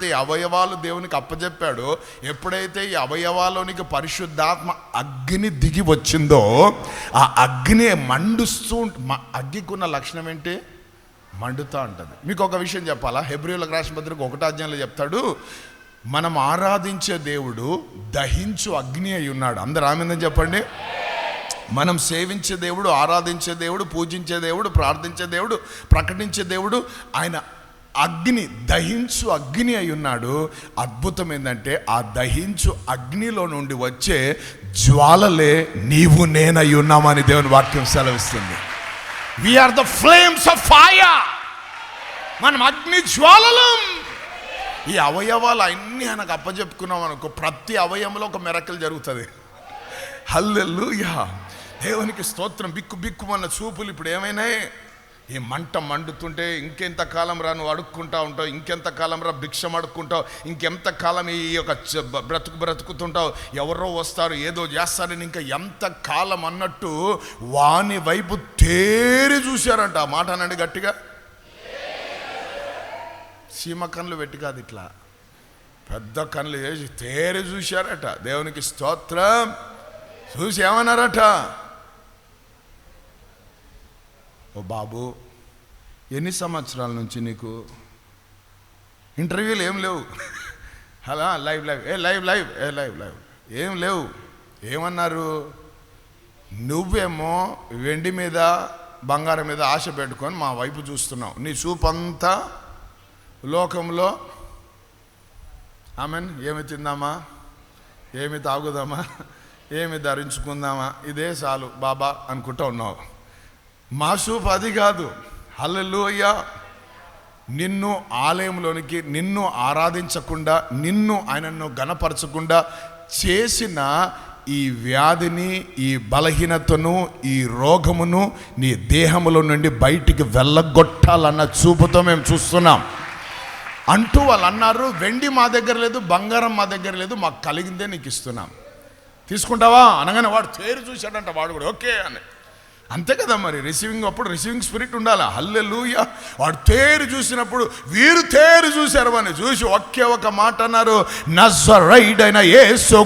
ఎప్పుడైతే ఈ అవయవాలు దేవునికి అప్పచెప్పాడో ఎప్పుడైతే ఈ అవయవాలోనికి పరిశుద్ధాత్మ అగ్ని దిగి వచ్చిందో ఆ అగ్ని మండుస్తూ అగ్గికున్న లక్షణం ఏంటి? మండుతూ ఉంటుంది. మీకు ఒక విషయం చెప్పాలా? హెబ్రియులకు రాసిన పత్రిక ఒకటో అధ్యాయంలో చెప్తాడు మనం ఆరాధించే దేవుడు దహించు అగ్ని అయి ఉన్నాడు. అందరు ఆమెందని చెప్పండి? మనం సేవించే దేవుడు ఆరాధించే దేవుడు పూజించే దేవుడు ప్రార్థించే దేవుడు ప్రకటించే దేవుడు ఆయన అగ్ని దహించు అగ్ని అయి ఉన్నాడు. అద్భుతం ఏంటంటే ఆ దహించు అగ్నిలో నుండి వచ్చే జ్వాలలే నీవు నేనై ఉన్నామని దేవుని వాక్యం సెలవిస్తుంది. We are the flames of fire మనం అగ్ని జ్వాలలం. ఈ అవయవాలు అన్నీ ఆయనకు అప్పచెప్పుకున్నాం అనుకో ప్రతి అవయవంలో ఒక మెరకలు జరుగుతుంది. హల్లెలూయా దేవునికి స్తోత్రం బిక్కు బిక్కుమన్న చూపులు ఇప్పుడు ఏమైనాయి? ఈ మంట మండుతుంటే ఇంకెంత కాలం రా నువ్వు అడుక్కుంటా ఉంటావు ఇంకెంత కాలం రా భిక్షం అడుక్కుంటావు ఇంకెంత కాలం ఈ యొక్క బ్రతుకు బ్రతుకుతుంటావు ఎవరో వస్తారు ఏదో చేస్తారని ఇంకా ఎంత కాలం అన్నట్టు వాని వైపు తేరి చూశారంట. ఆ మాట అనండి గట్టిగా. సీమ కన్నులు పెట్టి కాదు ఇట్లా. పెద్ద కన్నులు వేసి తేరి చూశారట. దేవునికి స్తోత్రం. చూసి ఏమన్నారట? ఓ బాబు ఎన్ని సంవత్సరాల నుంచి నీకు ఇంటర్వ్యూలు ఏం లేవు? అలా లైవ్ లైవ్ ఏ లైవ్ లైవ్ ఏ లైవ్ లైవ్ ఏం లేవు? ఏమన్నారు? నువ్వేమో వెండి మీద బంగారం మీద ఆశ పెట్టుకొని మా వైపు చూస్తున్నావు. నీ చూపంతా లోకంలో ఆమెన్ ఏమి తిందామా? ఏమి తాగుదామా? ఏమి ధరించుకుందామా? ఇదే చాలు బాబా అనుకుంటా ఉన్నావు. మా సూప్ అది కాదు. హల్లెలూయా. నిన్ను ఆలయంలోనికి నిన్ను ఆరాధించకుండా నిన్ను ఆయనను గణపరచకుండా చేసిన ఈ వ్యాధిని ఈ బలహీనతను ఈ రోగమును నీ దేహములో నుండి బయటికి వెళ్ళగొట్టాలన్న చూపుతో మేము చూస్తున్నాం. అంటూ వాళ్ళు అన్నారు వెండి మా దగ్గర లేదు బంగారం మా దగ్గర లేదు మాకు కలిగిందే నీకు ఇస్తున్నాం. తీసుకుంటావా? అనగానే వాడు చేరు చూశాడంట వాడు కూడా ఓకే అని. అంతే కదా మరి రిసీవింగ్ అప్పుడు రిసీవింగ్ స్పిరిట్ ఉండాలి? హల్లెలూయ వాడు తేరు చూసినప్పుడు వీరు తేరు చూశారు అని చూసి ఒకే ఒక మాట అన్నారు నజరైడ్ అయిన ఏ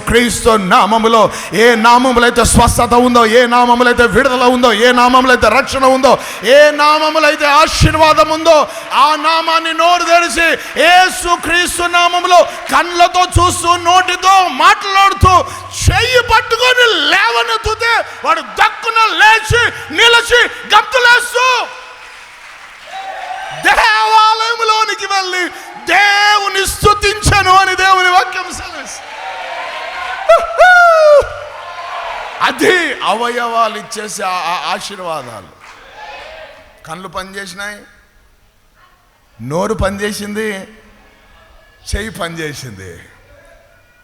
క్రీస్తు నామములో ఏ నామములో అయితే స్వస్థత ఉందో ఏ నామములో అయితే విడుదల ఉందో ఏ నామములో అయితే రక్షణ ఉందో ఏ నామములో అయితే ఆశీర్వాదం ఉందో ఆ నామాన్ని నోరు తెరిచి యేసు క్రీస్తు నామములో కళ్ళతో చూస్తూ నోటితో మాట్లాడుతూ చెయ్యి పట్టుకొని లేవనెత్తితే వాడు దక్కున లేచి నిలిచి గంతులేస్తూ దేవాలయంలోనికి వెళ్ళి దేవుని స్థుతించను అని దేవుని వాక్యం అది అవయవాలు ఇచ్చేసి ఆశీర్వాదాలు. కళ్ళు పనిచేసినాయి. నోరు పనిచేసింది. చెయ్యి పనిచేసింది.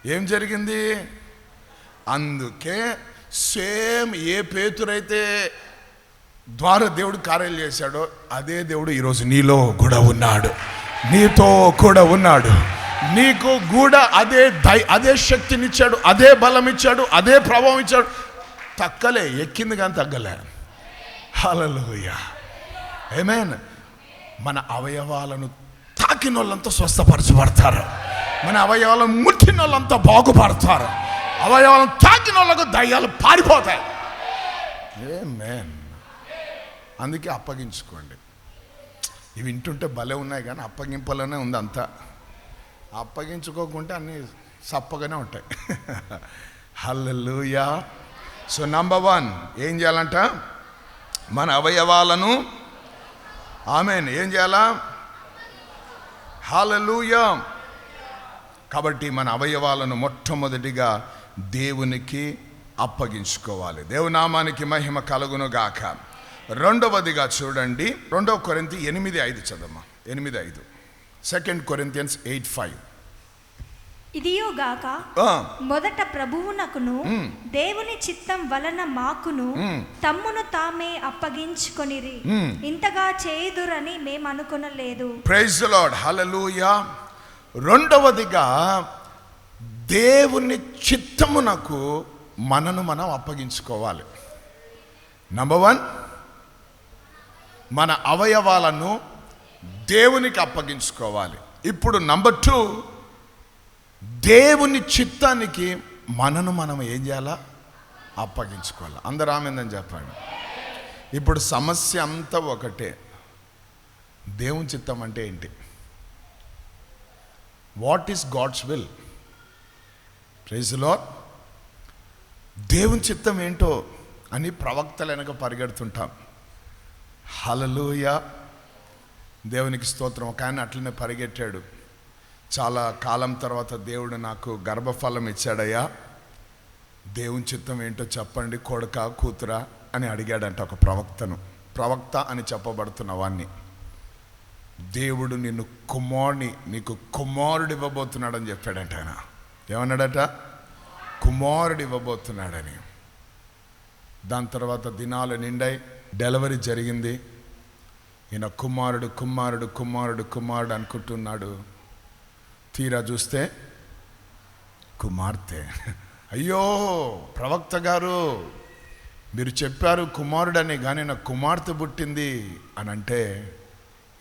ఏం జరిగింది? అందుకే సేమ్ ఏ పేతురైతే ద్వారా దేవుడు కార్యాలు చేశాడో అదే దేవుడు ఈరోజు నీలో కూడా ఉన్నాడు. నీతో కూడా ఉన్నాడు. నీకు కూడా అదే దై అదే శక్తినిచ్చాడు అదే బలం ఇచ్చాడు అదే ప్రభావం ఇచ్చాడు తక్కలే ఎక్కింది కానీ తగ్గలే. హల్లెలూయా. ఏమేన్ మన అవయవాలను తాకిన వాళ్ళంతా స్వస్థపరచబడతారు. మన అవయవాలను ముట్టిన వాళ్ళంతా బాగుపడతారు. అవయవాలను తాకిన వాళ్ళకు దయ్యాలు పారిపోతాయి. ఏమేన్ అందుకే అప్పగించుకోండి. ఇవి వింటుంటే భలే ఉన్నాయి కానీ అప్పగింపలోనే ఉంది అంతా. అప్పగించుకోకుంటే అన్నీ సప్పగానే ఉంటాయి. హల్లెలూయా సో నంబర్ వన్ ఏం చేయాలంట? మన అవయవాలను ఆమెన్. ఏం చేయాలా? హాలూయా కాబట్టి మన అవయవాలను మొట్టమొదటిగా దేవునికి అప్పగించుకోవాలి. దేవునామానికి మహిమ కలుగును గాక రెండవదిగా చూడండి. రెండవ కొరింతి ఎనిమిది ఐదు చదమ్మా ఎనిమిది ఐదు. సెకండ్ కొరింతియన్స్ ఎయిట్ ఫైవ్ ఇదియోగాక మొదట ప్రభువునకును దేవుని చిత్తం వలన మాకును తమ్మును తామే అప్పగించుకొనిరి. ఇంతగా చేయుదురని మేము అనుకొనలేదు ప్రైజ్ లార్డ్ హల్లెలూయా రెండవదిగా దేవుని చిత్తమునకు మనను మనం అప్పగించుకోవాలి. నంబర్ వన్ మన అవయవాలను దేవునికి అప్పగించుకోవాలి. ఇప్పుడు నంబర్ టూ దేవుని చిత్తానికి మనను మనం ఏం చేయాలా? అప్పగించుకోవాలి. అందరు ఆమెందని చెప్పండి. ఇప్పుడు సమస్య అంతా ఒకటే. దేవుని చిత్తం అంటే ఏంటి? వాట్ ఈస్ గాడ్స్ విల్ ప్రైజ్లో దేవుని చిత్తం ఏంటో అని ప్రవక్తలు వెనక పరిగెడుతుంటాం. హలలుయ దేవునికి స్తోత్రం. ఒక ఆయన అట్లనే పరిగెట్టాడు. చాలా కాలం తర్వాత దేవుడు నాకు గర్భఫలం ఇచ్చాడయ్యా. దేవుని చిత్తం ఏంటో చెప్పండి కొడుక కూతురా అని అడిగాడంట ఒక ప్రవక్తను. ప్రవక్త అని చెప్పబడుతున్న వాణ్ణి. దేవుడు నిన్ను కుమారుని నీకు కుమారుడు ఇవ్వబోతున్నాడని చెప్పాడంట ఆయన. ఏమన్నాడట? కుమారుడు ఇవ్వబోతున్నాడని. దాని తర్వాత దినాలు నిండాయి డెలివరీ జరిగింది. ఈయన కుమారుడు కుమారుడు కుమారుడు కుమారుడు అనుకుంటున్నాడు. తీరా చూస్తే కుమార్తె. అయ్యో ప్రవక్త గారు మీరు చెప్పారు కుమారుడని కానీ నా కుమార్తె పుట్టింది అని అంటే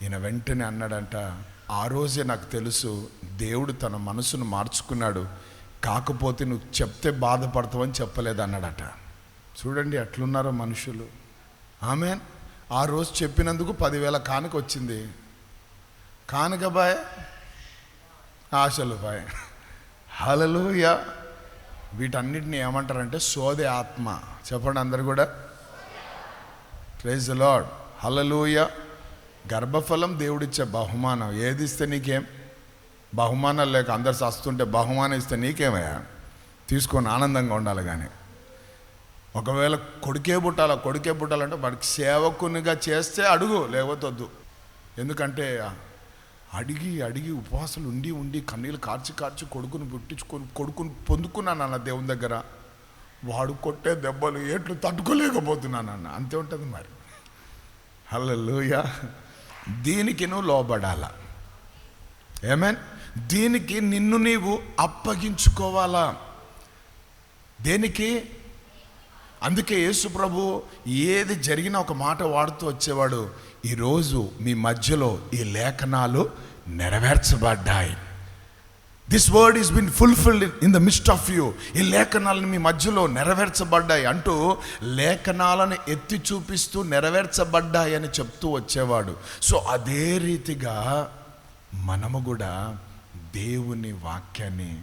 ఈయన వెంటనే అన్నాడంట ఆ రోజే నాకు తెలుసు దేవుడు తన మనసును మార్చుకున్నాడు. కాకపోతే నువ్వు చెప్తే బాధపడతావని చెప్పలేదు అన్నాడట చూడండి ఎట్లున్నారో మనుషులు. ఆమె ఆ రోజు చెప్పినందుకు పదివేల కానుక వచ్చింది. కానుక బాయ్? ఆశలు బాయ్. హలలుయ వీటన్నిటిని ఏమంటారంటే సోదే ఆత్మ. చెప్పండి అందరు కూడా. ప్రైజ్ లాడ్ హలలుయ గర్భఫలం దేవుడిచ్చే బహుమానం. ఏది ఇస్తే నీకేం? బహుమానాలు లేక అందరు సస్తుంటే బహుమానం ఇస్తే నీకేమయ్యా? తీసుకొని ఆనందంగా ఉండాలి కానీ. ఒకవేళ కొడుకే పుట్టాల? కొడుకే పుట్టాలంటే వాడికి సేవకునిగా చేస్తే అడుగు లేకపోతే వద్దు. ఎందుకంటే అడిగి అడిగి ఉపవాసాలు ఉండి ఉండి కన్నీళ్ళు కార్చి కార్చి కొడుకుని పుట్టించుకొని కొడుకుని పొందుకున్నాను అన్న దేవుని దగ్గర. వాడు కొట్టే దెబ్బలు ఏట్లు తట్టుకోలేకపోతున్నాను అన్న అంతే ఉంటుంది మరి. హల్లెలూయ. దీనికి నువ్వు లోబడాల. ఏమేన్ దీనికి నిన్ను నీవు అప్పగించుకోవాలా. దేనికి? అందుకే యేసు ప్రభు ఏది జరిగినా ఒక మాట వాడుతూ వచ్చేవాడు ఈరోజు మీ మధ్యలో ఈ లేఖనాలు నెరవేర్చబడ్డాయి. This word is been fulfilled in the midst of you ఈ లేఖనాలను మీ మధ్యలో నెరవేర్చబడ్డాయి అంటూ లేఖనాలను ఎత్తి చూపిస్తూ నెరవేర్చబడ్డాయి అని చెప్తూ వచ్చేవాడు. సో అదే రీతిగా మనము కూడా దేవుని వాక్యాన్ని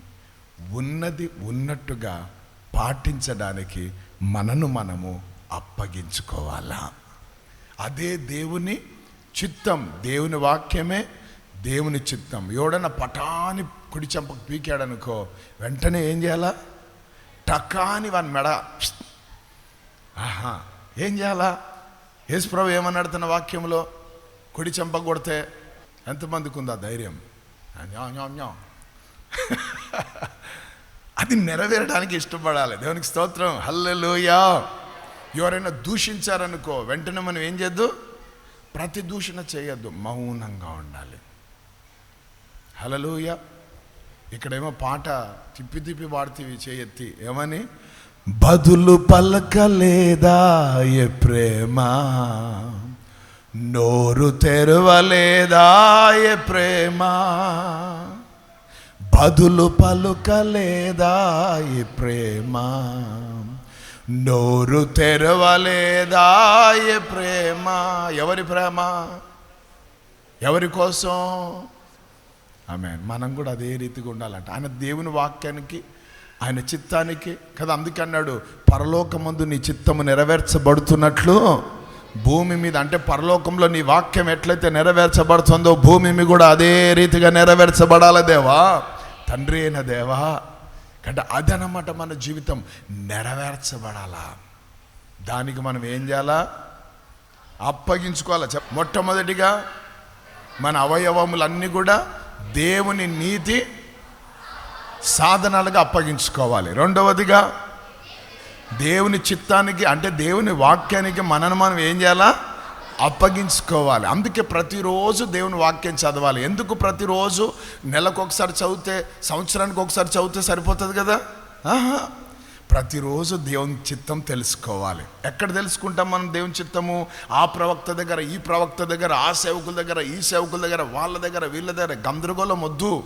ఉన్నది ఉన్నట్టుగా పాటించడానికి మనను మనము అప్పగించుకోవాలా. అదే దేవుని చిత్తం దేవుని వాక్యమే దేవుని చిత్తం. ఎవడన్నా పటాని కుడి చెంపకు పీకాడనుకో వెంటనే ఏం చేయాలా? టకాని వాని మెడ ఆహా. ఏం చేయాలా? యేసుప్రభు ఏమన్నాడు తన వాక్యంలో కుడి చెంప కొడితే ఎంతమందికి ఉందా ధైర్యం అది నెరవేరడానికి ఇష్టపడాలి. దేవునికి స్తోత్రం. హల్లెలూయా. ఎవరైనా దూషించారనుకో వెంటనే మనం ఏం చేద్దు? ప్రతి దూషణ చేయొద్దు. మౌనంగా ఉండాలి. హలలుయ ఇక్కడేమో పాట తిప్పి తిప్పి పాడుతీవి చేయెత్తి. ఏమని? బదులు పలకలేదా ఏ ప్రేమ? నోరు తెరవలేదా ఏ ప్రేమ? బదులు పలుకలేదా ఏ ప్రేమ? నోరు తెరవలేదా ఏ ప్రేమ? ఎవరి ప్రేమ? ఎవరి కోసం? ఆమె మనం కూడా అదే రీతిగా ఉండాలంట. ఆయన దేవుని వాక్యానికి ఆయన చిత్తానికి కదా? అందుకే అన్నాడు పరలోకమందు నీ చిత్తము నెరవేర్చబడుతున్నట్లు భూమి మీద అంటే పరలోకంలో నీ వాక్యం ఎట్లయితే నెరవేర్చబడుతుందో భూమి మీద కూడా అదే రీతిగా నెరవేర్చబడాలి దేవా. తండ్రి అయిన దేవా. అంటే అదనమాట మన జీవితం. నెరవేర్చబడాలా? దానికి మనం ఏం చేయాలా? అప్పగించుకోవాలా? చెప్. మొట్టమొదటిగా మన అవయవములన్నీ కూడా దేవుని నీతి సాధనాలుగా అప్పగించుకోవాలి. రెండవదిగా దేవుని చిత్తానికి అంటే దేవుని వాక్యానికి మనను మనం ఏం చేయాలా? అప్పగించుకోవాలి. అందుకే ప్రతిరోజు దేవుని వాక్యం చదవాలి. ఎందుకు ప్రతిరోజు? నెలకు ఒకసారి చదివితే సంవత్సరానికి ఒకసారి చదివితే సరిపోతుంది కదా? ఆహా! ప్రతిరోజు దేవుని చిత్తం తెలుసుకోవాలి. ఎక్కడ తెలుసుకుంటాం మనం దేవుని చిత్తము? ఆ ప్రవక్త దగ్గర ఈ ప్రవక్త దగ్గర ఆ సేవకుల దగ్గర ఈ సేవకుల దగ్గర వాళ్ళ దగ్గర వీళ్ళ దగ్గర గందరగోళం వద్దు.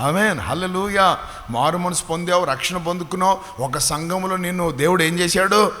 ఆమెన్. హల్లెలూయ. మారు మనసు పొందావు రక్షణ పొందుకున్నావు. ఒక సంఘములో నిన్ను దేవుడు ఏం చేశాడు?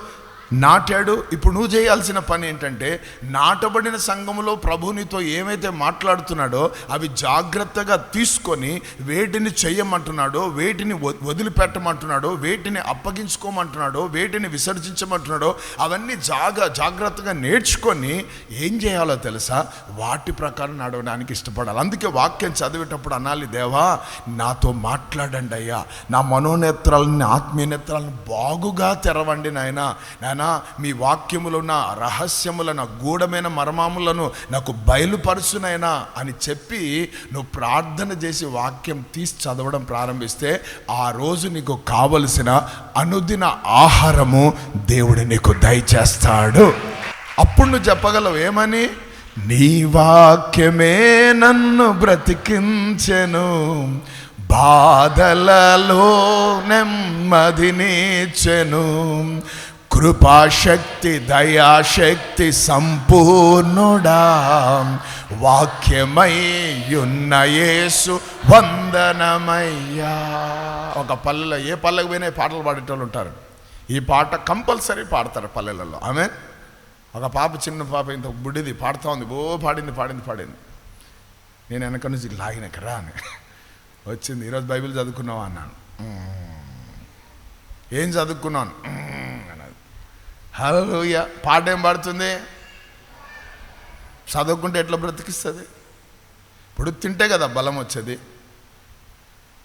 నాటాడు. ఇప్పుడు నువ్వు చేయాల్సిన పని ఏంటంటే నాటబడిన సంఘములో ప్రభునితో ఏమైతే మాట్లాడుతున్నాడో అవి జాగ్రత్తగా తీసుకొని వేటిని చేయమంటున్నాడో వేటిని వదిలిపెట్టమంటున్నాడో వేటిని అప్పగించుకోమంటున్నాడో వేటిని విసర్జించమంటున్నాడో అవన్నీ జాగ జాగ్రత్తగా నేర్చుకొని ఏం చేయాలో తెలుసా? వాటి ప్రకారం నడవడానికి ఇష్టపడాలి. అందుకే వాక్యం చదివేటప్పుడు అనాలి దేవా నాతో మాట్లాడండి అయ్యా. నా మనోనేత్రాలని ఆత్మీయ నేత్రాలను బాగుగా తెరవండి నాయన. నాయన మీ వాక్యములో ఉన్న రహస్యములను గూఢమైన మర్మాములను నాకు బయలుపరుచునైనా అని చెప్పి నువ్వు ప్రార్థన చేసి వాక్యం తీసి చదవడం ప్రారంభిస్తే ఆ రోజు నీకు కావలసిన అనుదిన ఆహారము దేవుడు నీకు దయచేస్తాడు. అప్పుడు నువ్వు చెప్పగలవు ఏమని? నీ వాక్యమే నన్ను బ్రతికించెను బాధలలో నెమ్మదినిచ్చెను కృపాశక్తి దయాశక్తి సంపూర్ణుడా. వాక్యమై యేసు వందనమయ్యా. ఒక పల్లెలో ఏ పల్లెకు పోయినా పాటలు పాడేటోళ్ళు ఉంటారు. ఈ పాట కంపల్సరీ పాడతారు పల్లెలలో. ఆమె ఒక పాప చిన్న పాప ఇంత బుడ్డిది పాడుతూ ఉంది. ఓ పాడింది పాడింది పాడింది. నేను వెనక నుంచి లాగినక రా అని. వచ్చింది ఈరోజు బైబిల్ చదువుకున్నావా? అన్నాను. ఏం చదువుకున్నాను? హలోయ పాట ఏం పాడుతుంది? చదువుకుంటే ఎట్లా బ్రతికిస్తుంది? ఇప్పుడు తింటే కదా బలం వచ్చేది.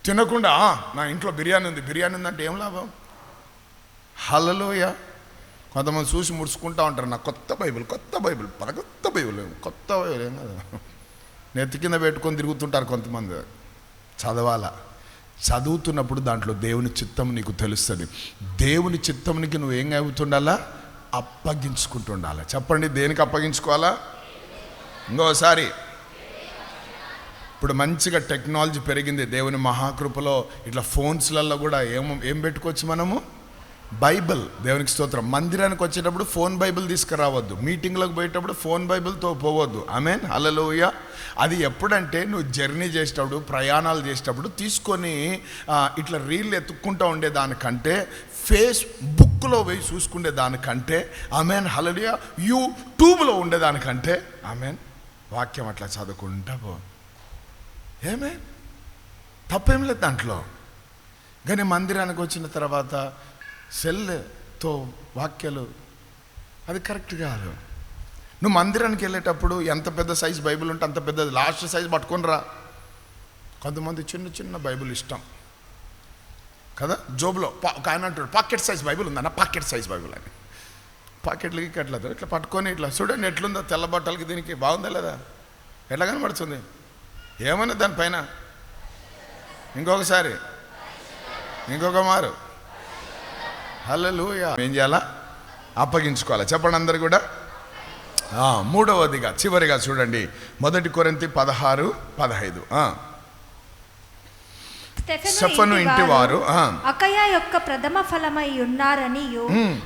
తినకుండా నా ఇంట్లో బిర్యానీ ఉంది బిర్యానీ ఉందంటే ఏం లాభం? హలలోయ కొంతమంది చూసి ముడుచుకుంటా ఉంటారు నా కొత్త బైబిల్ కొత్త బైబిల్ మన కొత్త బైబిల్ కొత్త బైబిల్ ఏం కదా. నెత్తి కింద పెట్టుకొని తిరుగుతుంటారు కొంతమంది. చదవాలా. చదువుతున్నప్పుడు దాంట్లో దేవుని చిత్తం నీకు తెలుస్తుంది. దేవుని చిత్తంనికి నువ్వు ఏం అవుతుండాలా అప్పగించుకుంటుండాలి. చెప్పండి దేనికి అప్పగించుకోవాలా? ఇంకోసారి. ఇప్పుడు మంచిగా టెక్నాలజీ పెరిగింది దేవుని మహాకృపలో ఇట్లా ఫోన్స్లలో కూడా ఏం ఏం పెట్టుకోవచ్చు మనము? బైబిల్ దేవునికి స్తోత్రం. మందిరానికి వచ్చేటప్పుడు ఫోన్ బైబిల్ తీసుకురావద్దు. మీటింగ్లకు పోయేటప్పుడు ఫోన్ బైబిల్తో పోవద్దు. అమెన్ హలలోయ అది ఎప్పుడంటే నువ్వు జర్నీ చేసేటప్పుడు ప్రయాణాలు చేసేటప్పుడు తీసుకొని ఇట్లా రీల్ ఎత్తుక్కుంటూ ఉండే దానికంటే ఫేస్బుక్లో పోయి చూసుకునే దానికంటే ఆమెన్ హలలియ యూట్యూబ్లో ఉండేదానికంటే ఆమెన్ వాక్యం అట్లా చదువుకుంటా పో. ఏమే? తప్పేం లేదు దాంట్లో. కానీ మందిరానికి వచ్చిన తర్వాత సెల్తో వాక్యాలు. అది కరెక్ట్ కాదు. నువ్వు మందిరానికి వెళ్ళేటప్పుడు ఎంత పెద్ద సైజ్ బైబిల్ ఉంటే అంత పెద్దది లాస్ట్ సైజ్ పట్టుకొని రా కొంతమంది చిన్న చిన్న బైబిల్ ఇష్టం. కదా? జోబులో పా- ఒక ఆయన అంటాడు పాకెట్ సైజ్ బైబిల్ ఉందన్న పాకెట్ సైజ్ బైబిల్ అని. పాకెట్లకి ఎట్లా? ఇట్లా పట్టుకొని ఇట్లా చూడండి ఎట్లుందో తెల్ల బట్టలకి దీనికి బాగుందా లేదా? ఎట్లా కనబడుతుంది? ఏమన్నా దానిపైన? ఇంకొకసారి. ఇంకొక మారు. హల్లెలూయా. ఏం చేయాలా? అప్పగించుకోవాలా. చెప్పండి అందరు కూడా. మూడవదిగా చివరిగా చూడండి. మొదటి కొరింతి పదహారు పదహైదు. స్టెఫను ఇంటి వారు. అకయ యొక్క ప్రథమ ఫలమై ఉన్నారని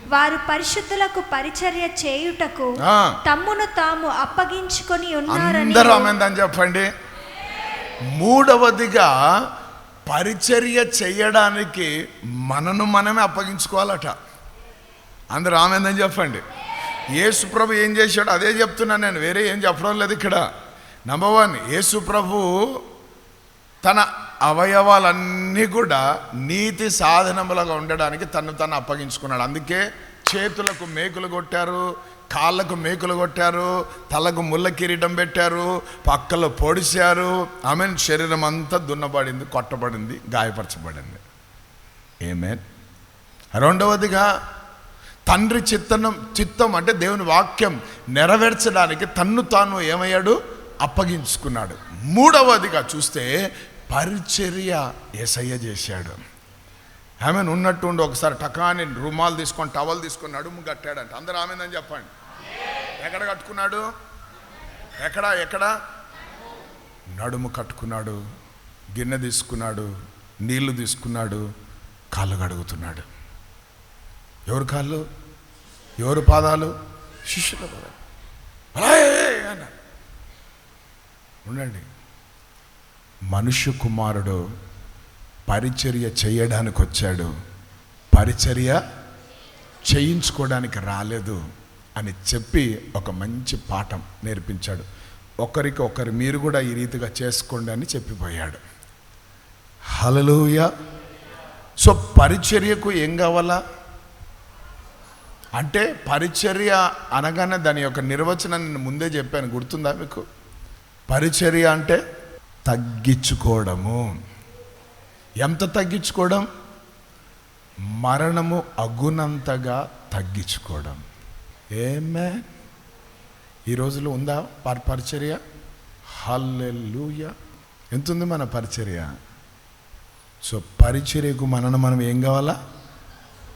వారు పరిశుద్ధులకు పరిచర్య చేయుటకు. తమ్మును తాము అప్పగించుకొని ఉన్నారని అందరూ చెప్పండి. మూడవదిగా పరిచర్య చేయడానికి మనను మనమే అప్పగించుకోవాలట. అందరు ఆమెందని చెప్పండి. యేసు ప్రభు ఏం చేశాడు? అదే చెప్తున్నాను నేను వేరే ఏం చెప్పడం లేదు ఇక్కడ. నంబర్ వన్ యేసు ప్రభు తన అవయవాలన్నీ కూడా నీతి సాధనములుగా ఉండడానికి తను తను అప్పగించుకున్నాడు. అందుకే చేతులకు మేకులు కొట్టారు కాళ్ళకు మేకులు కొట్టారు తలకు ముళ్ళ కిరీటం పెట్టారు పక్కలో పొడిచారు. ఆమె శరీరం అంతా దున్నబడింది కొట్టబడింది గాయపరచబడింది. ఏమే రెండవదిగా తండ్రి చిత్తనం చిత్తం అంటే దేవుని వాక్యం నెరవేర్చడానికి తన్ను తాను ఏమయ్యాడు? అప్పగించుకున్నాడు. మూడవదిగా చూస్తే పరిచర్య ఎసయ్య చేశాడు. ఆమెను. ఉన్నట్టు ఉండి ఒకసారి టకాని రుమాలు తీసుకొని టవల్ తీసుకొని నడుము కట్టాడంట. అందరూ ఆమెనని చెప్పండి. ఎక్కడ కట్టుకున్నాడు? ఎక్కడ ఎక్కడ? నడుము కట్టుకున్నాడు గిన్నె తీసుకున్నాడు నీళ్ళు తీసుకున్నాడు కాళ్ళు కడుగుతున్నాడు. ఎవరు కాళ్ళు? ఎవరు పాదాలు? శిష్యుల పాదాలు. అన్నాడు ఉండండి. మనుష్య కుమారుడు పరిచర్య చేయడానికి వచ్చాడు. పరిచర్య చేయించుకోవడానికి రాలేదు. అని చెప్పి ఒక మంచి పాఠం నేర్పించాడు. ఒకరికి ఒకరు మీరు కూడా ఈ రీతిగా చేసుకోండి అని చెప్పిపోయాడు. హలలుయ సో పరిచర్యకు ఏం కావాలా? అంటే పరిచర్య అనగానే దాని యొక్క నిర్వచనం నేను ముందే చెప్పాను. గుర్తుందా మీకు? పరిచర్య అంటే తగ్గించుకోవడము. ఎంత తగ్గించుకోవడం? మరణము అగునంతగా తగ్గించుకోవడం. ఏమే ఈ రోజులో ఉందా పర్ పరిచర్య? హల్లెలూయ ఎంత ఉంది మన పరిచర్య? సో పరిచర్యకు మనను మనం ఏం కావాలా?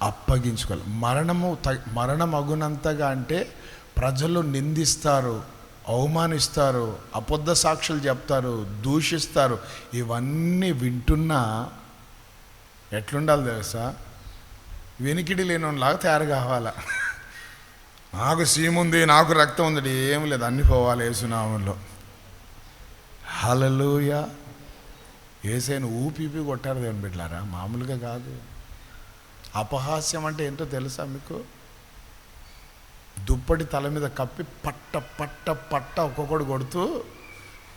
అప్పగించుకోవాలి. మరణము త- మరణం అగునంతగా అంటే ప్రజలు నిందిస్తారు అవమానిస్తారు అబద్ధ సాక్షులు చెప్తారు దూషిస్తారు. ఇవన్నీ వింటున్నా ఎట్లుండాలి తెలుసా? వెనికిడి లేనిలాగా తయారు కావాలా? నాకు సీముంది నాకు రక్తం ఉంది ఏం లేదు అన్ని పోవాలి ఏసునామంలో. హలలోయ ఏసైన ఊపిపి కొట్టారు దేవుని బిడ్డారా మామూలుగా కాదు. అపహాస్యం అంటే ఏంటో తెలుసా మీకు? దుప్పటి తల మీద కప్పి పట్ట పట్ట పట్ట ఒక్కొక్కడు కొడుతూ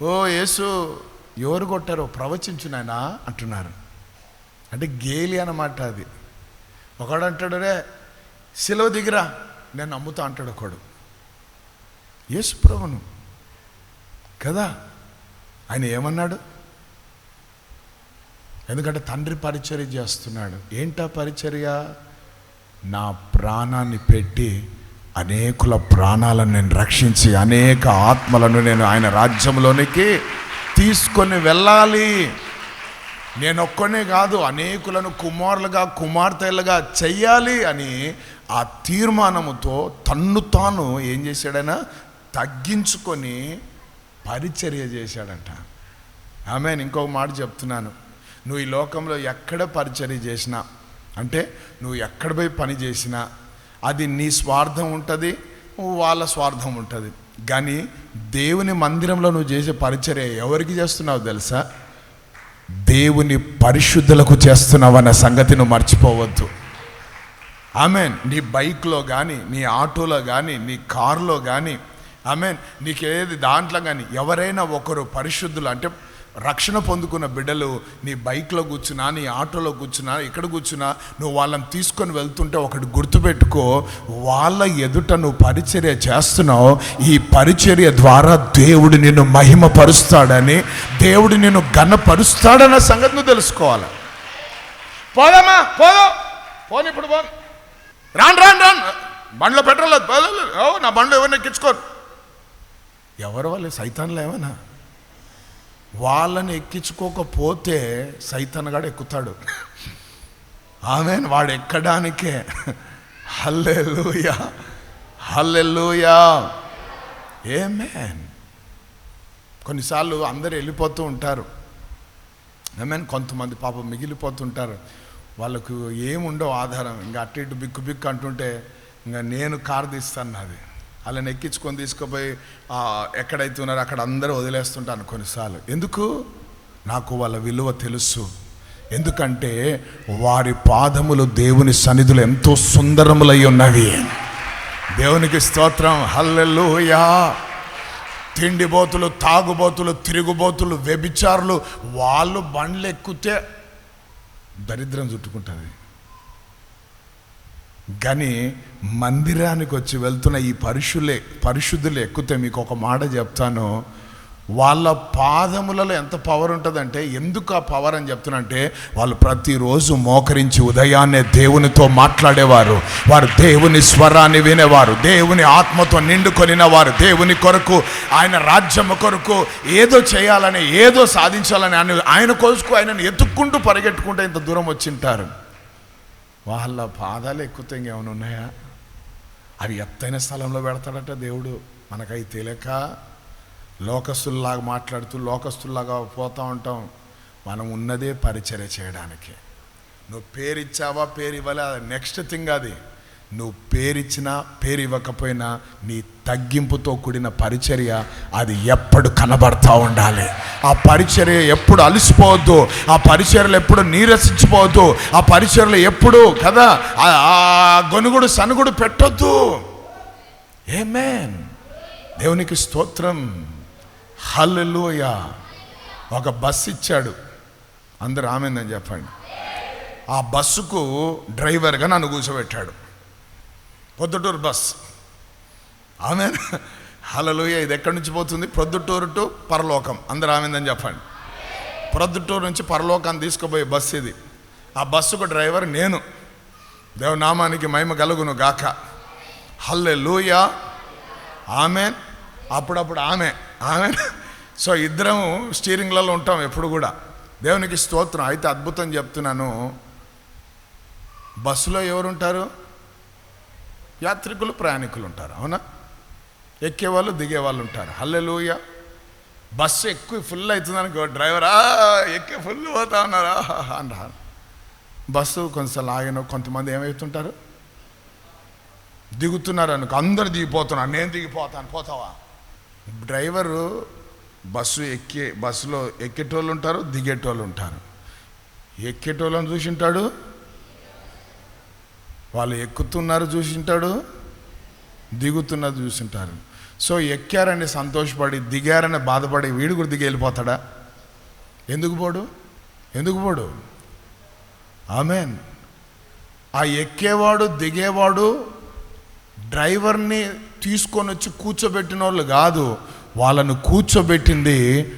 ఓ యేసు ఎవరు కొట్టారో ప్రవచించు నాయనా అంటున్నారు. అంటే గేలి అన్నమాట అది. ఒకడు అంటాడు రే సిలువ దిగిరా. నేను నమ్ముతా అంటాడు ఒకడు. యేసు ప్రభును కదా? ఆయన ఏమన్నాడు? ఎందుకంటే తండ్రి పరిచర్య చేస్తున్నాడు. ఏంటా పరిచర్య? నా ప్రాణాన్ని పెట్టి అనేకుల ప్రాణాలను నేను రక్షించి అనేక ఆత్మలను నేను ఆయన రాజ్యంలోనికి తీసుకొని వెళ్ళాలి. నేను ఒక్కనే కాదు అనేకులను కుమారులుగా కుమార్తెలుగా చెయ్యాలి అని ఆ తీర్మానముతో తన్ను తాను ఏం చేశాడైనా తగ్గించుకొని పరిచర్య చేశాడంట. ఆమె ఇంకొక మాట చెప్తున్నాను. నువ్వు ఈ లోకంలో ఎక్కడ పరిచర్య చేసినా అంటే నువ్వు ఎక్కడ పోయి పని చేసినా అది నీ స్వార్థం ఉంటుంది వాళ్ళ స్వార్థం ఉంటుంది. కానీ దేవుని మందిరంలో నువ్వు చేసే పరిచర్య ఎవరికి చేస్తున్నావు తెలుసా? దేవుని పరిశుద్ధులకు చేస్తున్నావన్న సంగతి నువ్వు మర్చిపోవద్దు. ఆమెన్. నీ బైక్లో కానీ నీ ఆటోలో కానీ నీ కారులో కానీ ఆమెన్. నీకేది దాంట్లో కానీ ఎవరైనా ఒకరు పరిశుద్ధులు అంటే రక్షణ పొందుకున్న బిడ్డలు నీ బైక్లో కూర్చున్నా నీ ఆటోలో కూర్చున్నా ఎక్కడ కూర్చున్నా నువ్వు వాళ్ళని తీసుకొని వెళ్తుంటే ఒకటి గుర్తుపెట్టుకో వాళ్ళ ఎదుట నువ్వు పరిచర్య చేస్తున్నావు ఈ పరిచర్య ద్వారా దేవుడు నిన్ను మహిమపరుస్తాడని దేవుడు నిన్ను ఘనపరుస్తాడన్న సంగతి నువ్వు తెలుసుకోవాలి. పోదమ్మా పోదాం. పోని ఇప్పుడు పోను రాను రాను రాను. బండ్లో పెట్రోల్ ఓ నా బండ్లో ఎవరిని ఎక్కించుకోరు. ఎవరు వాళ్ళు సైతాన్లు ఏమైనా? వాళ్ళని ఎక్కించుకోకపోతే సైతాన్గాడు ఎక్కుతాడు. ఆమె వాడు ఎక్కడానికే. హల్లెలుయా. హల్లెలూయా. ఏమేన్? కొన్నిసార్లు అందరు వెళ్ళిపోతూ ఉంటారు. ఏమేన్? కొంతమంది పాపం మిగిలిపోతుంటారు వాళ్ళకు ఏముండవు ఆధారం. ఇంకా అటు ఇటు బిక్కు బిక్కు అంటుంటే ఇంకా నేను కారు తీస్తాను నాది. అలా ఎక్కించుకొని తీసుకుపోయి ఎక్కడైతే ఉన్నారో అక్కడ అందరూ వదిలేస్తుంటాను కొన్నిసార్లు. ఎందుకు? నాకు వాళ్ళ విలువ తెలుసు. ఎందుకంటే వారి పాదములు దేవుని సన్నిధులు ఎంతో సుందరములై ఉన్నవి. దేవునికి స్తోత్రం. హల్లెల్లుయా తిండిబోతులు తాగుబోతులు తిరుగుబోతులు వ్యభిచారులు వాళ్ళు బండ్లు ఎక్కితే దరిద్రం చుట్టుకుంటుంది. కానీ మందిరానికి వచ్చి వెళ్తున్న ఈ పరిశులే పరిశుద్ధులు ఎక్కితే మీకు ఒక మాట చెప్తాను. వాళ్ళ పాదములలో ఎంత పవర్ ఉంటుందంటే ఎందుకు ఆ పవర్ అని చెప్తున్నంటే వాళ్ళు ప్రతిరోజు మోకరించి ఉదయాన్నే దేవునితో మాట్లాడేవారు. వారు దేవుని స్వరాన్ని వినేవారు. దేవుని ఆత్మతో నిండుకొనిన వారు దేవుని కొరకు ఆయన రాజ్యము కొరకు ఏదో చేయాలని ఏదో సాధించాలని ఆయన ఆయన కోసుకు ఆయనను ఎత్తుక్కుంటూ పరిగెట్టుకుంటే ఇంత దూరం వచ్చింటారు. వాళ్ళ పాదాలు ఎక్కుతే ఇంకేమైనా ఉన్నాయా? అవి ఎత్తైన స్థలంలో పెడతాడట దేవుడు. మనకై తెలియక లోకస్తుల్లాగా మాట్లాడుతూ లోకస్తుల్లాగా పోతూ ఉంటాం. మనం ఉన్నదే పరిచర్య చేయడానికి. నువ్వు పేరిచ్చావా పేరు ఇవ్వాలి నెక్స్ట్ థింగ్ అది. నువ్వు పేరిచ్చినా పేరు ఇవ్వకపోయినా నీ తగ్గింపుతో కూడిన పరిచర్య అది ఎప్పుడు కనబడతా ఉండాలి. ఆ పరిచర్య ఎప్పుడు అలసిపోవద్దు. ఆ పరిచర్యలు ఎప్పుడు నీరసించిపోవద్దు. ఆ పరిచర్యలు ఎప్పుడు కదా ఆ ఆ గొనుగుడు సనుగుడు పెట్టొద్దు. ఏమేన్ దేవునికి స్తోత్రం. హల్లెలూయ. ఒక బస్సు ఇచ్చాడు. అందరు ఆమెందని చెప్పండి. ఆ బస్సుకు డ్రైవర్గా నన్ను కూర్చోబెట్టాడు. పొద్దుటూరు బస్. ఆమె హలలోయ ఇది ఎక్కడి నుంచి పోతుంది? ప్రొద్దుటూరు టు పరలోకం. అందరు ఆమెందని చెప్పండి. ప్రొద్దుటూరు నుంచి పరలోకాన్ని తీసుకుపోయే బస్సు ఇది. ఆ బస్సుకు డ్రైవర్ నేను. దేవనామానికి మహిమ కలుగును గాక. హల్లే లూయ ఆమెన్. అప్పుడప్పుడు ఆమె ఆమె. సో ఇద్దరం స్టీరింగ్లలో ఉంటాం ఎప్పుడు కూడా. దేవునికి స్తోత్రం. అయితే అద్భుతం చెప్తున్నాను. బస్సులో ఎవరుంటారు? యాత్రికులు ప్రయాణికులు ఉంటారు. అవునా? ఎక్కేవాళ్ళు దిగేవాళ్ళు ఉంటారు. హల్లెలూయ. బస్సు ఎక్కువ ఫుల్ అవుతుందనుకో డ్రైవర్ ఎక్కే ఫుల్ పోతా ఉన్నారా? అన్నారు బస్సు కొంచెం ఆగిన కొంతమంది ఏమవుతుంటారు? దిగుతున్నారు అనుకో అందరు దిగిపోతున్నారు. నేను దిగిపోతాను. పోతావా? డ్రైవరు బస్సు ఎక్కే బస్సులో ఎక్కేటోళ్ళు ఉంటారు దిగేటోళ్ళు ఉంటారు. ఎక్కేటోళ్ళని చూసింటాడు? వాళ్ళు ఎక్కుతున్నారు చూసింటాడు? దిగుతున్నది చూసింటారు. సో ఎక్కారని సంతోషపడి దిగారని బాధపడి వీడు కూడా దిగి వెళ్ళిపోతాడా? ఎందుకు పోడు? ఎందుకు పోడు? ఆమెన్. ఆ ఎక్కేవాడు దిగేవాడు డ్రైవర్ని తీసుకొని వచ్చి కూర్చోబెట్టిన వాళ్ళు కాదు వాళ్ళను కూర్చోబెట్టింది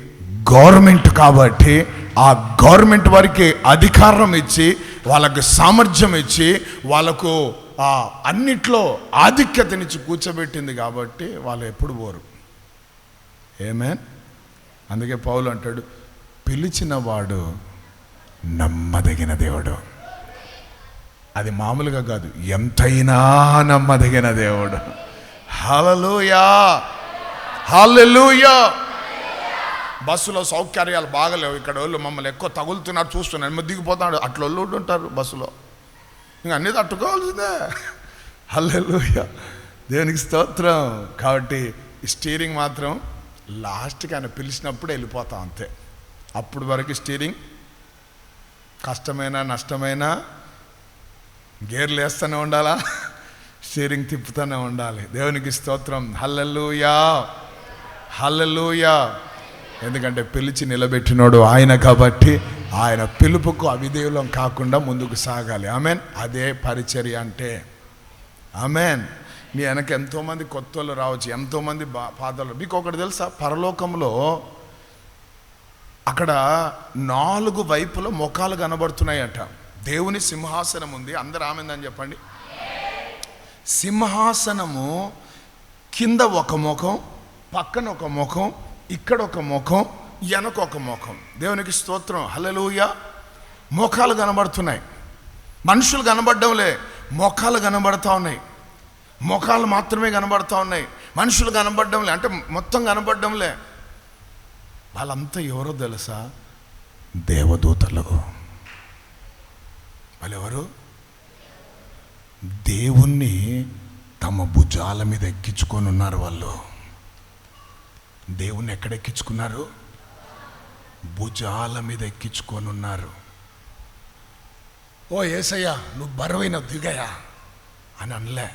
గవర్నమెంట్ కాబట్టి ఆ గవర్నమెంట్ వారికి అధికారం ఇచ్చి వాళ్ళకు సామర్థ్యం ఇచ్చి వాళ్ళకు ఆ అన్నిట్లో ఆధిక్యతనిచ్చి కూర్చోబెట్టింది కాబట్టి వాళ్ళు ఎప్పుడు పోరు. ఏమే అందుకే పౌలు అంటాడు పిలిచిన వాడు నమ్మదగిన దేవుడు. అది మామూలుగా కాదు ఎంతైనా నమ్మదగిన దేవుడు. హలలుయా హలలుయా బస్సులో సౌకర్యాలు బాగలేవు. ఇక్కడ వాళ్ళు మమ్మల్ని ఎక్కువ తగులుతున్నారు చూస్తున్నారు. మరి దిగిపోతున్నాడు. అట్లా వాళ్ళు ఉంటారు బస్సులో. ఇంక అన్నీ తట్టుకోవాల్సిందే. హల్లెలూయా. దేవునికి స్తోత్రం? కాబట్టి స్టీరింగ్ మాత్రం లాస్ట్కి ఆయన పిలిచినప్పుడు వెళ్ళిపోతాం అంతే. అప్పుడు వరకు స్టీరింగ్ కష్టమైనా నష్టమైనా గేర్లు వేస్తూనే ఉండాలా? స్టీరింగ్ తిప్పుతూనే ఉండాలి. దేవునికి స్తోత్రం. హల్లెలూయా. హల్లెలూయా. ఎందుకంటే పిలిచి నిలబెట్టినోడు ఆయన కాబట్టి ఆయన పిలుపుకు అవిధేయులం కాకుండా ముందుకు సాగాలి. ఆమెన్. అదే పరిచర్య అంటే. ఆమెన్. మీ వెనక ఎంతోమంది కొత్త వాళ్ళు రావచ్చు ఎంతోమంది బా పాదాలు మీకు ఒకటి తెలుసా? పరలోకంలో అక్కడ నాలుగు వైపుల ముఖాలు కనబడుతున్నాయట. దేవుని సింహాసనం ఉంది. అందరు ఆమెందని చెప్పండి. సింహాసనము కింద ఒక ముఖం పక్కన ఒక ముఖం ఇక్కడ ఒక ముఖం వెనక ఒక ముఖం. దేవునికి స్తోత్రం. హలలుయ ముఖాలు కనబడుతున్నాయి. మనుషులు కనబడడంలే. ముఖాలు కనబడతా ఉన్నాయి. ముఖాలు మాత్రమే కనబడతా ఉన్నాయి. మనుషులు కనబడ్డంలే. అంటే మొత్తం కనబడడంలే. వాళ్ళంతా ఎవరో తెలుసా? దేవదూతలు. వాళ్ళెవరు దేవుణ్ణి తమ భుజాల మీద ఎక్కించుకొని ఉన్నారు వాళ్ళు. దేవుణ్ణి ఎక్కడ ఎక్కించుకున్నారు? భుజాల మీద ఎక్కించుకొని ఉన్నారు. ఓ ఏసయ్యా నువ్వు బరువైన దిగయా అని అనలే.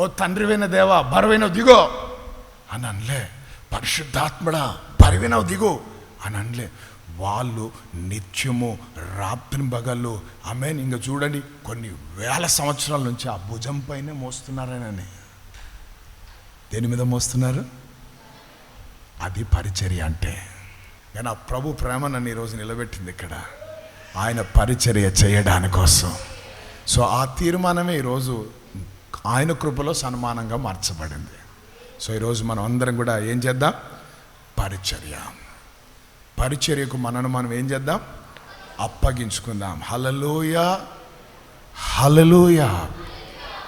ఓ తండ్రివైన దేవా బరువైన దిగో అని అనలే. పరిశుద్ధాత్మడా బరువైన దిగు అని అనలే. వాళ్ళు నిత్యము రాత్రి బగళ్ళు ఆమె ఇంకా చూడండి కొన్ని వేల సంవత్సరాల నుంచి ఆ భుజం పైనే మోస్తున్నారనని. దేని మీద మోస్తున్నారు? అది పరిచర్య అంటే. కానీ ఆ ప్రభు ప్రేమ నన్ను ఈరోజు నిలబెట్టింది ఇక్కడ. ఆయన పరిచర్య చేయడాని కోసం సో ఆ తీర్మానమే ఈరోజు ఆయన కృపలో సన్మానంగా మార్చబడింది. సో ఈరోజు మనం అందరం కూడా ఏం చేద్దాం? పరిచర్య. పరిచర్యకు మనను మనం ఏం చేద్దాం? అప్పగించుకుందాం. హలలోయ హలలోయ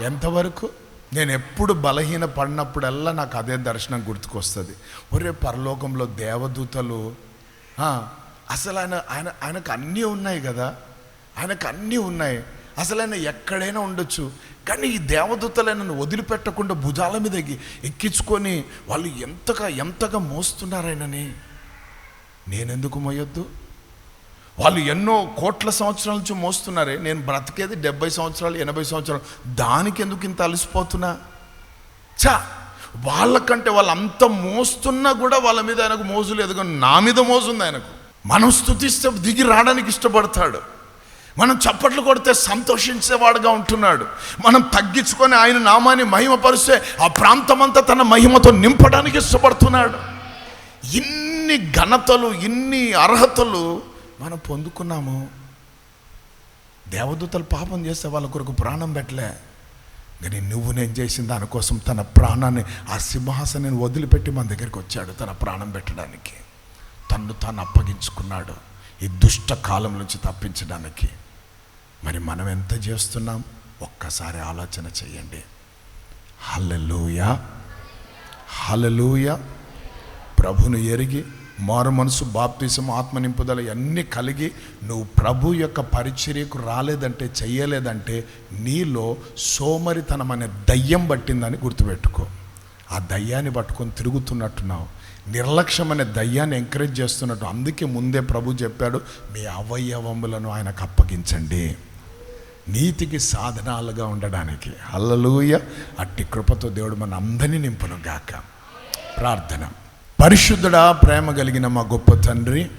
ఎంతవరకు? నేను ఎప్పుడు బలహీన పడినప్పుడల్లా నాకు అదే దర్శనం గుర్తుకొస్తుంది. ఒరే పరలోకంలో దేవదూతలు అసలు ఆయన ఆయన ఆయనకు అన్నీ ఉన్నాయి కదా? ఆయనకు అన్నీ ఉన్నాయి. అసలు ఆయన ఎక్కడైనా ఉండొచ్చు. కానీ ఈ దేవదూతలైన వదిలిపెట్టకుండా భుజాల మీద ఎక్కి- ఎక్కించుకొని వాళ్ళు ఎంతగా ఎంతగా మోస్తున్నారాయనని నేనెందుకు మోయొద్దు? వాళ్ళు ఎన్నో కోట్ల సంవత్సరాల నుంచి మోస్తున్నారే. నేను బ్రతికేది డెబ్బై సంవత్సరాలు ఎనభై సంవత్సరాలు. దానికి ఎందుకు ఇంత అలసిపోతున్నా? చా వాళ్ళకంటే వాళ్ళు అంత మోస్తున్నా కూడా వాళ్ళ మీద ఆయనకు మోజు లేదు. కానీ నా మీద మోజుంది ఆయనకు. మనం స్థుతిస్తే దిగి రావడానికి ఇష్టపడతాడు. మనం చప్పట్లు కొడితే సంతోషించేవాడుగా ఉంటున్నాడు. మనం తగ్గించుకొని ఆయన నామాన్ని మహిమపరిస్తే ఆ ప్రాంతమంతా తన మహిమతో నింపడానికి ఇష్టపడుతున్నాడు. ఇన్ని ఘనతలు ఇన్ని అర్హతలు మనం పొందుకున్నాము. దేవదూతలు పాపం చేస్తే వాళ్ళ కొరకు ప్రాణం పెట్టలే. కానీ నువ్వు నేను చేసిన దానికోసం తన ప్రాణాన్ని ఆ సింహాసనం వదిలిపెట్టి మన దగ్గరికి వచ్చాడు తన ప్రాణం పెట్టడానికి. తన్ను తాను అప్పగించుకున్నాడు ఈ దుష్ట కాలం నుంచి తప్పించడానికి. మరి మనం ఎంత చేస్తున్నాం? ఒక్కసారి ఆలోచన చేయండి. హల్లెలూయ. హల్లెలూయ. ప్రభును ఎరిగి మారు మనసు బాప్తిసం ఆత్మ నింపుదల ఇవన్నీ కలిగి నువ్వు ప్రభు యొక్క పరిచర్యకు రాలేదంటే చెయ్యలేదంటే నీలో సోమరితనం అనే దయ్యం పట్టిందని గుర్తుపెట్టుకో. ఆ దయ్యాన్ని పట్టుకొని తిరుగుతున్నట్టున్నావు. నిర్లక్ష్యం అనే దయ్యాన్ని ఎంకరేజ్ చేస్తున్నట్టు అందుకే ముందే ప్రభు చెప్పాడు మీ అవయవములను ఆయనకు అప్పగించండి. నీతికి సాధనాలుగా ఉండడానికి. అల్లలూయ అట్టి కృపతో దేవుడు మన అందరినీ నింపును గాక. ప్రార్థన. పరిశుద్ధుడా ప్రేమ కలిగిన మా గొప్ప తండ్రి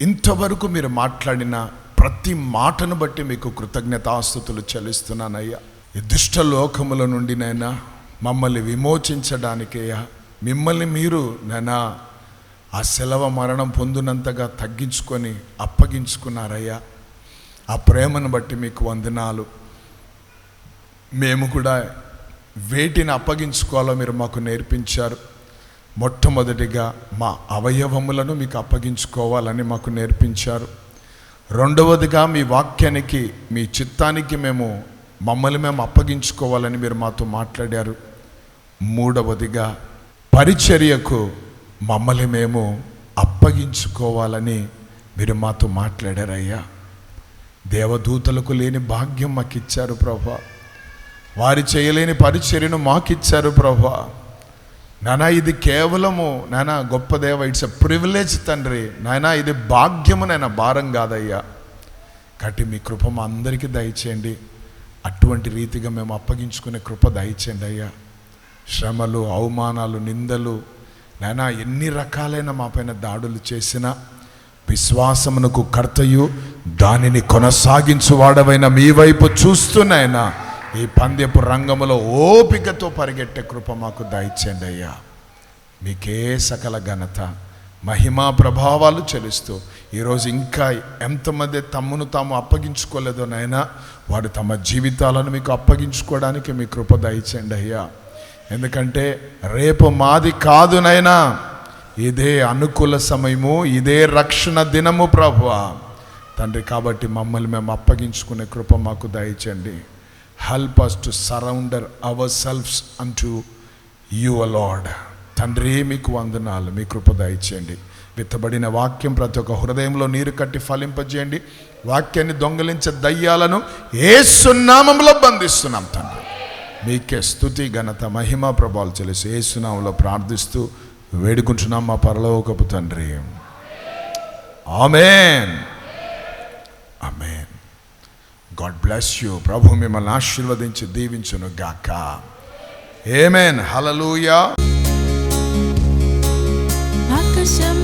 ఇంతవరకు మీరు మాట్లాడిన ప్రతి మాటను బట్టి మీకు కృతజ్ఞతాస్థుతులు చెల్లిస్తున్నానయ్యా. ఈ దుష్ట లోకముల నుండి నైనా మమ్మల్ని విమోచించడానికయ్యా. మిమ్మల్ని మీరు నైనా ఆ సెలవ మరణం పొందినంతగా తగ్గించుకొని అప్పగించుకున్నారయ్యా. ఆ ప్రేమను బట్టి మీకు వందనాలు. మేము కూడా వేటిని అప్పగించుకోవాలో మీరు మాకు నేర్పించారు. మొట్టమొదటిగా మా అవయవములను మీకు అప్పగించుకోవాలని మాకు నేర్పించారు. రెండవదిగా మీ వాక్యానికి మీ చిత్తానికి మేము మమ్మల్ని మేము అప్పగించుకోవాలని మీరు మాతో మాట్లాడారు. మూడవదిగా పరిచర్యకు మమ్మల్ని మేము అప్పగించుకోవాలని మీరు మాతో మాట్లాడారయ్యా. దేవదూతలకు లేని భాగ్యం మాకు ఇచ్చారు ప్రభా. వారి చేయలేని పరిచర్యను మాకు ఇచ్చారు ప్రభా. నానా ఇది కేవలము నానా గొప్ప దేవ ఇట్స్ ఎ ప్రివిలేజ్ తండ్రి. నాయనా ఇది భాగ్యము నాయన భారం కాదయ్యా. కాబట్టి మీ కృప మా అందరికీ దయచేయండి. అటువంటి రీతిగా మేము అప్పగించుకునే కృప దయచేయండి అయ్యా. శ్రమలు అవమానాలు నిందలు నాయనా ఎన్ని రకాలైన మా పైన దాడులు చేసినా విశ్వాసమునకు కర్తయు దానిని కొనసాగించువాడవైన మీ వైపు చూస్తున్నాయన ఈ పందెపు రంగములో ఓపికతో పరిగెట్టే కృప మాకు దయచేయండి అయ్యా. మీకే సకల ఘనత మహిమా ప్రభావాలు చెలుస్తూ ఈరోజు ఇంకా ఎంతమంది తమ్మును తాము అప్పగించుకోలేదో నైనా వారు తమ జీవితాలను మీకు అప్పగించుకోవడానికి మీ కృప దయచేయండి అయ్యా. ఎందుకంటే రేపు మాది కాదు నైనా ఇదే అనుకూల సమయము ఇదే రక్షణ దినము ప్రభు. తండ్రి కాబట్టి మమ్మల్ని మేము అప్పగించుకునే కృప మాకు దయచండి help us to surrender our selfs అంటూ యు లాడ్ తండ్రి మీకు వందనాలు. మీ కృప దయచేయండి. విత్తబడిన వాక్యం ప్రతి ఒక్క హృదయంలో నీరు కట్టి ఫలింపజేయండి. వాక్యాన్ని దొంగలించే దయ్యాలను ఏ సున్నామంలో బంధిస్తున్నాం తండ్రి. మీకే స్థుతి ఘనత మహిమ ప్రభావాలు తెలుసు ఏ సునామంలో ప్రార్థిస్తూ వేడుకుంటున్నాం మా పరలోకపు తండ్రి. Amen. Amen. God bless you ప్రభు మిమ్మల్ని ఆశీర్వదించి దీవించును గాక ఏమేన్ హలలుయా ఆకాశం